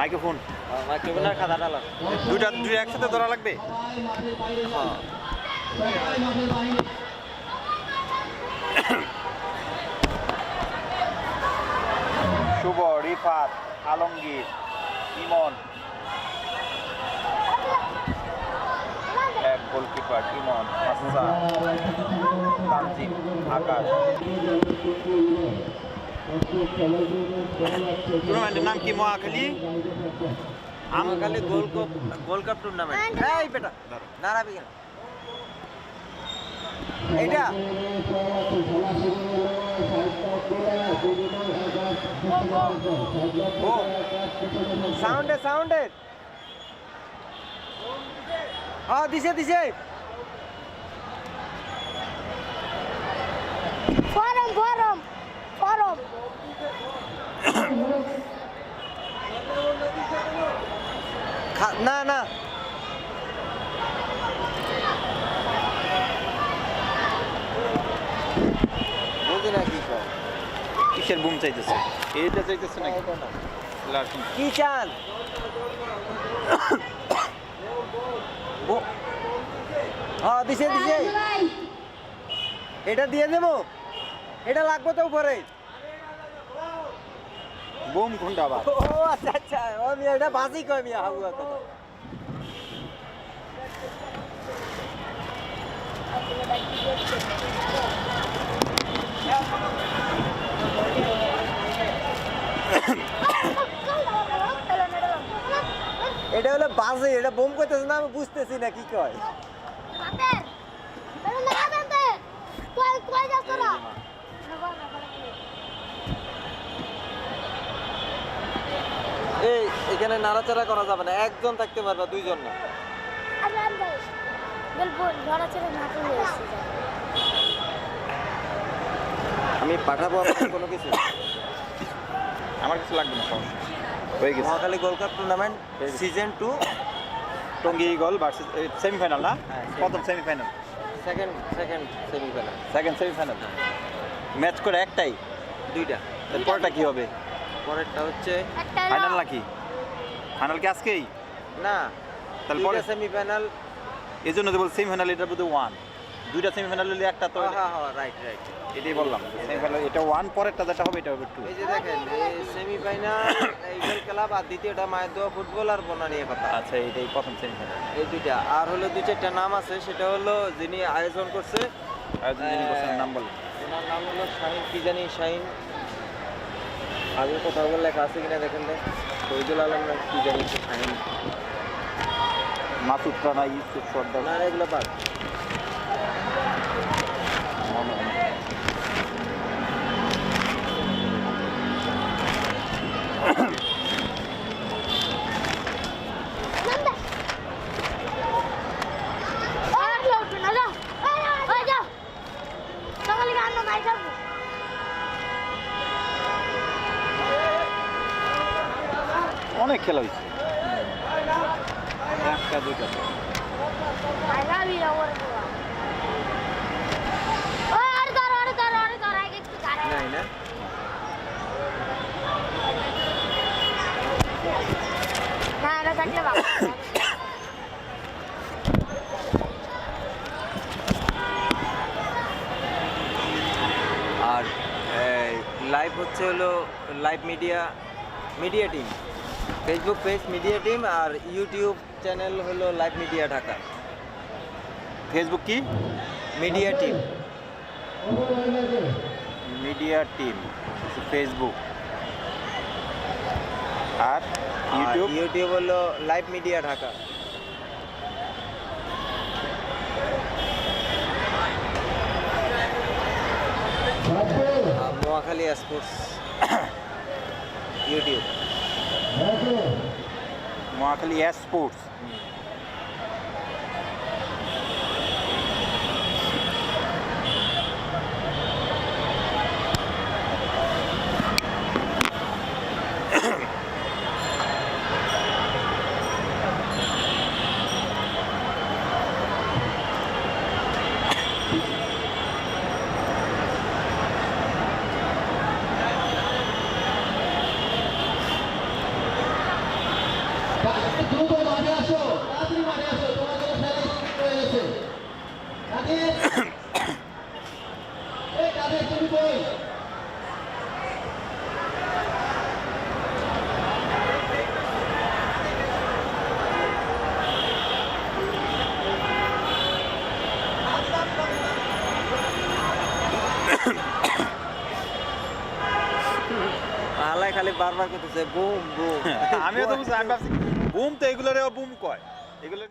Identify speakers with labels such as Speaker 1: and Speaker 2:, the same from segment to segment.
Speaker 1: Microphone.
Speaker 2: মাইক্রোফোনের খাতা ডালা
Speaker 1: দুইটা দুই একসাথে ধরা লাগবে?
Speaker 3: বাইরে
Speaker 1: শুভ রিফাত আলমগীর ইমন। এক গোলকিপার ইমন হাসান তানজিম আকাশ। টুর্নামেন্টের নাম কি মহাখালী?
Speaker 2: আমার খালি gold cup gold cup tournament এই বেটা নাড়াবি কেন এইটা?
Speaker 3: খেলা
Speaker 2: সাউন্ডে সাউন্ডে হ্যাঁ দিছে দিছে। না না। বুঝি না কি কয়।
Speaker 1: কিসের বুম চাইতেছে? এইটা চাইতেছে নাকি?
Speaker 2: এটা না। কি চান হ্যাঁ দিছে দিছে। এটা দিয়ে দেবো। এটা লাগবে তো উপরে।
Speaker 1: বুম আবার
Speaker 2: ও আচ্ছা আচ্ছা। ও, মিয়া, এটা বাজি কয়, মিয়া, হাবুয়া কথা। এটা হলো বাজে, এটা বোম করতেছে না, আমি বুঝতেছি না, কি কয়। এখানে নাড়াচাড়া করা যাবে না একজন থাকতে পারবে দুইজন না।
Speaker 4: আমি
Speaker 2: পাঠাবো আপনার কোনো কিছু?
Speaker 1: আমার কিছু লাগবে না সমস্যা হয়ে গেছে।
Speaker 2: Mohakhali gold cup tournament season two
Speaker 1: Tongi eagle versus semifinal না?
Speaker 2: হ্যাঁ,
Speaker 1: প্রথম semifinal
Speaker 2: second second semifinal
Speaker 1: second semifinal match করে একটাই।
Speaker 2: দুইটা।
Speaker 1: তারপরটা কি হবে?
Speaker 2: পরেরটা হচ্ছে
Speaker 1: ফাইনাল নাকি? ফাইনাল কি আজকেই?
Speaker 2: না
Speaker 1: তাহলে পরে
Speaker 2: সেমিফাইনাল
Speaker 1: এই জন্য বল সেমিফাইনাল এটা বোধ ওয়ান দুইটা সেমিফাইনাল হলে একটা তো
Speaker 2: হ্যাঁ হ্যাঁ রাইট রাইট
Speaker 1: এটাই বললাম সেমিফাইনাল এটা ওয়ান পরেরটা যেটা হবে এটা হবে টু
Speaker 2: এই যে দেখেন এই সেমিফাইনাল ইগল ক্লাব আর দ্বিতীয়টা মায়ের ফুটবল আর বোনা নিয়ে কথা।
Speaker 1: আচ্ছা এটাই প্রথম সেমিফাইনাল
Speaker 2: এই দুইটা। আর হলো দুই চারটা নাম আছে সেটা হলো যিনি আয়োজন করছে
Speaker 1: আয়োজন যিনি করছেন নাম বলেন
Speaker 2: ওনার নাম হলো শাহিন কি জানি শাহিন। আগে কোথাও লেখা আছে কিনা দেখেন দেখ শহীদুল আলম না কি জানি কি খাইনি
Speaker 1: মাসুদ রানা ইউসুফ সর্দার।
Speaker 2: না এগুলো বাদ।
Speaker 1: মনে হয় না।
Speaker 4: নামবে ওই যাও না যাও ওই যাও সকালে গান না মাই যাব
Speaker 1: অনেক খেলা হয়েছে একটা দুইটা
Speaker 4: I love you, আমার বাবা। ওই, আরে ধর, আরে ধর, আরে ধর, আগে একটু দাঁড়া।
Speaker 2: নাই না
Speaker 4: না, এটা থাকলে ভালো।
Speaker 2: আর লাইভ হচ্ছে হলো live media media team Facebook page media team আর ইউটিউব চ্যানেল হলো লাইভ মিডিয়া ঢাকা।
Speaker 1: ফেসবুক কি?
Speaker 2: Media team
Speaker 1: media team Facebook আর? ইউটিউব
Speaker 2: হলো live media Dhaka Noakhali sports YouTube
Speaker 1: Mohakhali sports
Speaker 2: আলাই খালি বারবার করতেছে, বুম বুম।
Speaker 1: আমিও তো বুঝছি আমি ভাবছি, বুম তো এগুলোরে বুম কয়? এগুলো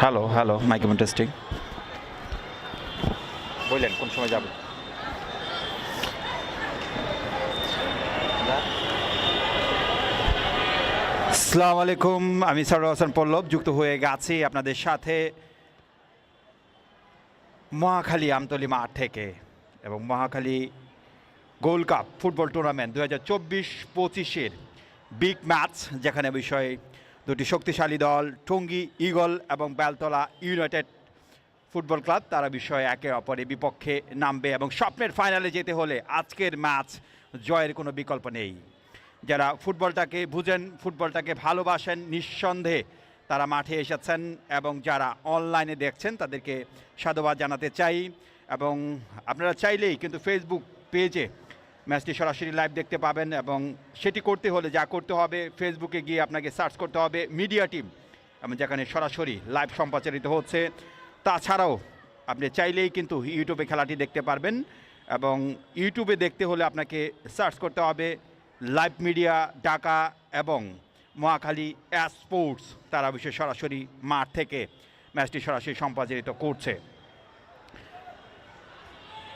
Speaker 1: হ্যালো হ্যালো মাইক্রোফোন টেস্টিং বললেন কোন সময় যাবেন? আসসালামু আলাইকুম আমি সরোয়ার হোসেন পল্লব যুক্ত হয়ে গেছি আপনাদের সাথে মহাখালী আমতলি মাঠ থেকে এবং Mohakhali gold cup football tournament দু হাজার চব্বিশ পঁচিশের বিগ ম্যাচ যেখানে বিষয়ে দুটি শক্তিশালী দল, টঙ্গী ইগল এবং বেলতলা ইউনাইটেড ফুটবল ক্লাব, তারা বিষয়ে একে অপরের বিপক্ষে নামবে এবং স্বপ্নের ফাইনালে যেতে হলে আজকের ম্যাচ জয়ের কোনো বিকল্প নেই। যারা ফুটবলটাকে বুঝেন, ফুটবলটাকে ভালোবাসেন, নিঃসন্দেহে তারা মাঠে এসেছেন এবং যারা অনলাইনে দেখছেন তাদেরকে সাধুবাদ জানাতে চাই এবং আপনারা চাইলেই কিন্তু ফেসবুক পেজে ম্যাচটি সরাসরি লাইভ দেখতে পাবেন এবং সেটি করতে হলে যা করতে হবে ফেসবুকে গিয়ে আপনাকে সার্চ করতে হবে মিডিয়া টিম এবং যেখানে সরাসরি লাইভ সম্প্রচারিত হচ্ছে। তাছাড়াও আপনি চাইলেই কিন্তু ইউটিউবে খেলাটি দেখতে পারবেন এবং ইউটিউবে দেখতে হলে আপনাকে সার্চ করতে হবে লাইভ মিডিয়া ঢাকা এবং মহাখালী অ্যাস স্পোর্টস তারা বিষয়ে সরাসরি মাঠ থেকে ম্যাচটি সরাসরি সম্প্রচারিত করছে।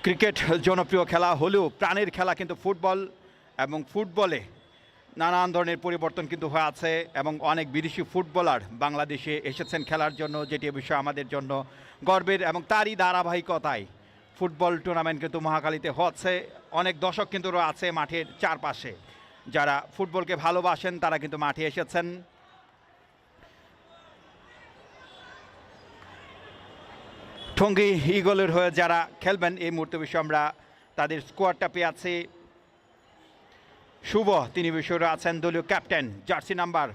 Speaker 1: ক্রিকেট জনপ্রিয় খেলা হলেও প্রাণের খেলা কিন্তু ফুটবল এবং ফুটবলে নানান ধরনের পরিবর্তন কিন্তু হয়ে আছে এবং অনেক বিদেশি ফুটবলার বাংলাদেশে এসেছেন খেলার জন্য, যেটি বিষয় আমাদের জন্য গর্বের এবং তারই ধারাবাহিকতায় ফুটবল টুর্নামেন্ট কিন্তু মহাকালীতে হচ্ছে। অনেক দর্শক কিন্তু আছে মাঠের চারপাশে। যারা ফুটবলকে ভালোবাসেন, তারা কিন্তু মাঠে এসেছেন। ঠঙ্গি ইগলের হয়ে যারা খেলবেন, এই মুহূর্তে বিষয়ে আমরা তাদের স্কোয়াডটা পেয়ে আছি। শুভ তিনি বিষয়ে আছেন দলীয় ক্যাপ্টেন জার্সি নাম্বার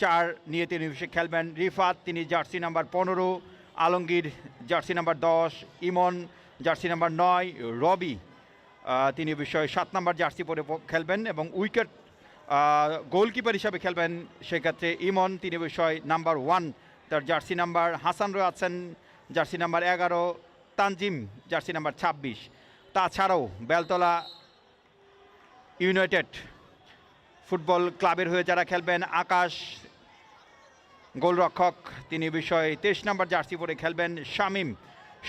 Speaker 1: চার নিয়ে তিনি বিষয়ে খেলবেন। রিফাত, তিনি জার্সি নাম্বার পনেরো। আলমগীর জার্সি নাম্বার দশ। ইমন জার্সি নাম্বার নয়। রবি তিনি বিষয়ে সাত নাম্বার জার্সি পরে খেলবেন এবং উইকেট গোলকিপার হিসাবে খেলবেন। সেক্ষেত্রে ইমন, তিনি বিষয় নাম্বার ওয়ান তার জার্সি নাম্বার হাসান রয়ে আছেন জার্সি নাম্বার এগারো, তানজিম, জার্সি নাম্বার ছাব্বিশ। তাছাড়াও বেলতলা ইউনাইটেড ফুটবল ক্লাবের হয়ে যারা খেলবেন, আকাশ গোলরক্ষক, তিনি বিষয়ে তেইশ নম্বর জার্সি পরে খেলবেন শামিম।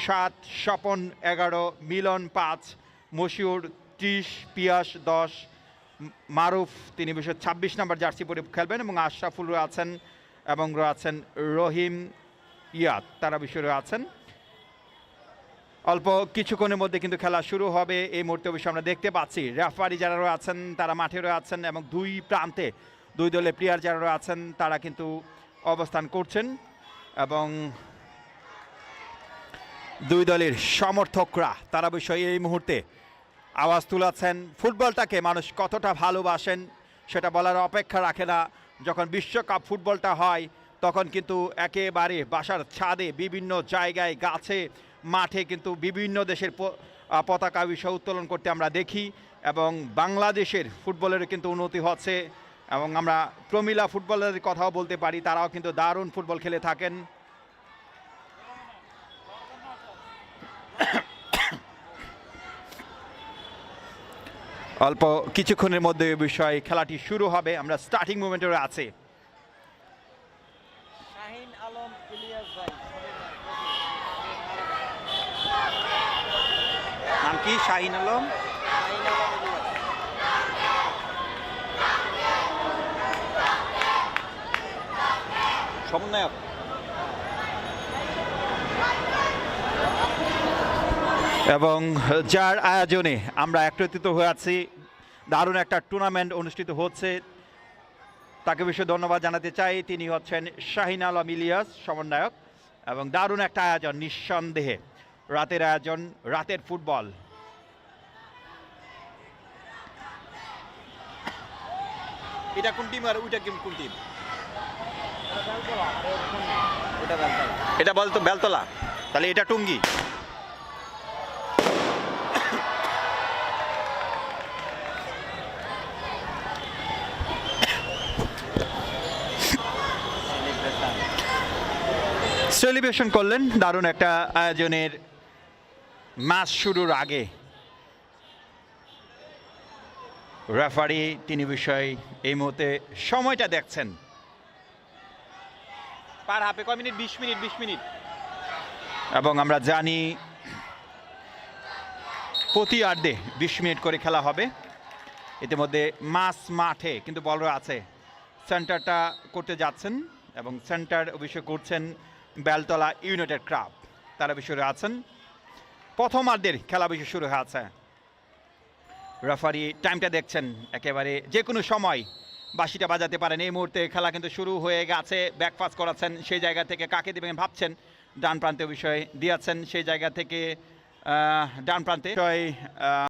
Speaker 1: সাত, স্বপন এগারো, মিলন পাঁচ, মশিউর ত্রিশ, পিয়াস দশ, মারুফ, তিনি বিষয়ে ছাব্বিশ নম্বর জার্সি পরে খেলবেন এবং আশরাফুল আছেন এবং আছেন রহিম ইয়াদ তারা বিষয়ে আছেন। অল্প কিছুক্ষণের মধ্যে কিন্তু খেলা শুরু হবে। এই মুহূর্তে অবশ্যই আমরা দেখতে পাচ্ছি, রেফারি যারা আছেন, তারা মাঠে আছেন এবং দুই প্রান্তে দুই দলের প্লেয়ার যারা আছেন, তারা কিন্তু অবস্থান করছেন এবং দুই দলের সমর্থকরা, তারা বিষয়ে এই মুহূর্তে আওয়াজ তুলাচ্ছেন। ফুটবলটাকে মানুষ কতটা ভালোবাসেন, সেটা বলার অপেক্ষা রাখে না। যখন বিশ্বকাপ ফুটবলটা হয় তখন কিন্তু একেবারে বাসার ছাদে বিভিন্ন জায়গায়, গাছে, মাঠে কিন্তু বিভিন্ন দেশের পতাকা বিষয় উত্তোলন করতে আমরা দেখি এবং বাংলাদেশের ফুটবলের কিন্তু উন্নতি হচ্ছে এবং আমরা প্রমিলা ফুটবলের কথাও বলতে পারি, তারাও কিন্তু দারুণ ফুটবল খেলে থাকেন। অল্প কিছুক্ষণের মধ্যে বিষয়ে খেলাটি শুরু হবে, আমরা স্টার্টিং মুভমেন্টে আছি
Speaker 2: শাহিন আলম ইলিয়াস ভাই
Speaker 1: নাম কি? শাহিন আলম? সমন্বয়ক। এবং যার আয়োজনে আমরা একত্রিত হয়ে আছি, দারুণ একটা টুর্নামেন্ট অনুষ্ঠিত হচ্ছে। তাকে বিষয়ে ধন্যবাদ জানাতে চাই। তিনি হচ্ছেন শাহিন আলম ইলিয়াস, সমন্বয়ক, এবং দারুণ একটা আয়োজন, নিঃসন্দেহে। রাতের আয়োজন রাতের ফুটবল। এটা কোন টিম আর ওইটা কোন টিম?
Speaker 2: ওটা বেলতলা।
Speaker 1: এটা বলতো বেলতলা। তাহলে এটা টুঙ্গি।
Speaker 2: সেলিব্রেশন
Speaker 1: করলেন দারুণ একটা আয়োজনের ম্যাচ শুরুর আগে রেফারি তিনি বিষয় এই মুহূর্তে সময়টা দেখছেন। পার হাফে কয় মিনিট? বিশ মিনিট বিশ মিনিট। এবং আমরা জানি প্রতি আর্ধে বিশ মিনিট করে খেলা হবে। ইতিমধ্যে মাস মাঠে কিন্তু বলরা আছে সেন্টারটা করতে যাচ্ছেন এবং সেন্টার অবশ্যই করছেন বেলতলা ইউনাইটেড ক্লাব। তারা বিষয়ে আছেন। প্রথম আর্ধের খেলা বিষয় শুরু হয়েছে। রেফারি টাইমটা দেখছেন, একেবারে যে কোনো সময় বাসিটা বাজাতে পারেন। এই মুহূর্তে খেলা কিন্তু শুরু হয়ে গেছে ব্যাকফাস্ট করাচ্ছেন, সেই জায়গা থেকে কাকে দেবেন ভাবছেন? ডান প্রান্তে বিষয় দিয়েছেন, সেই জায়গা থেকে ডান প্রান্তে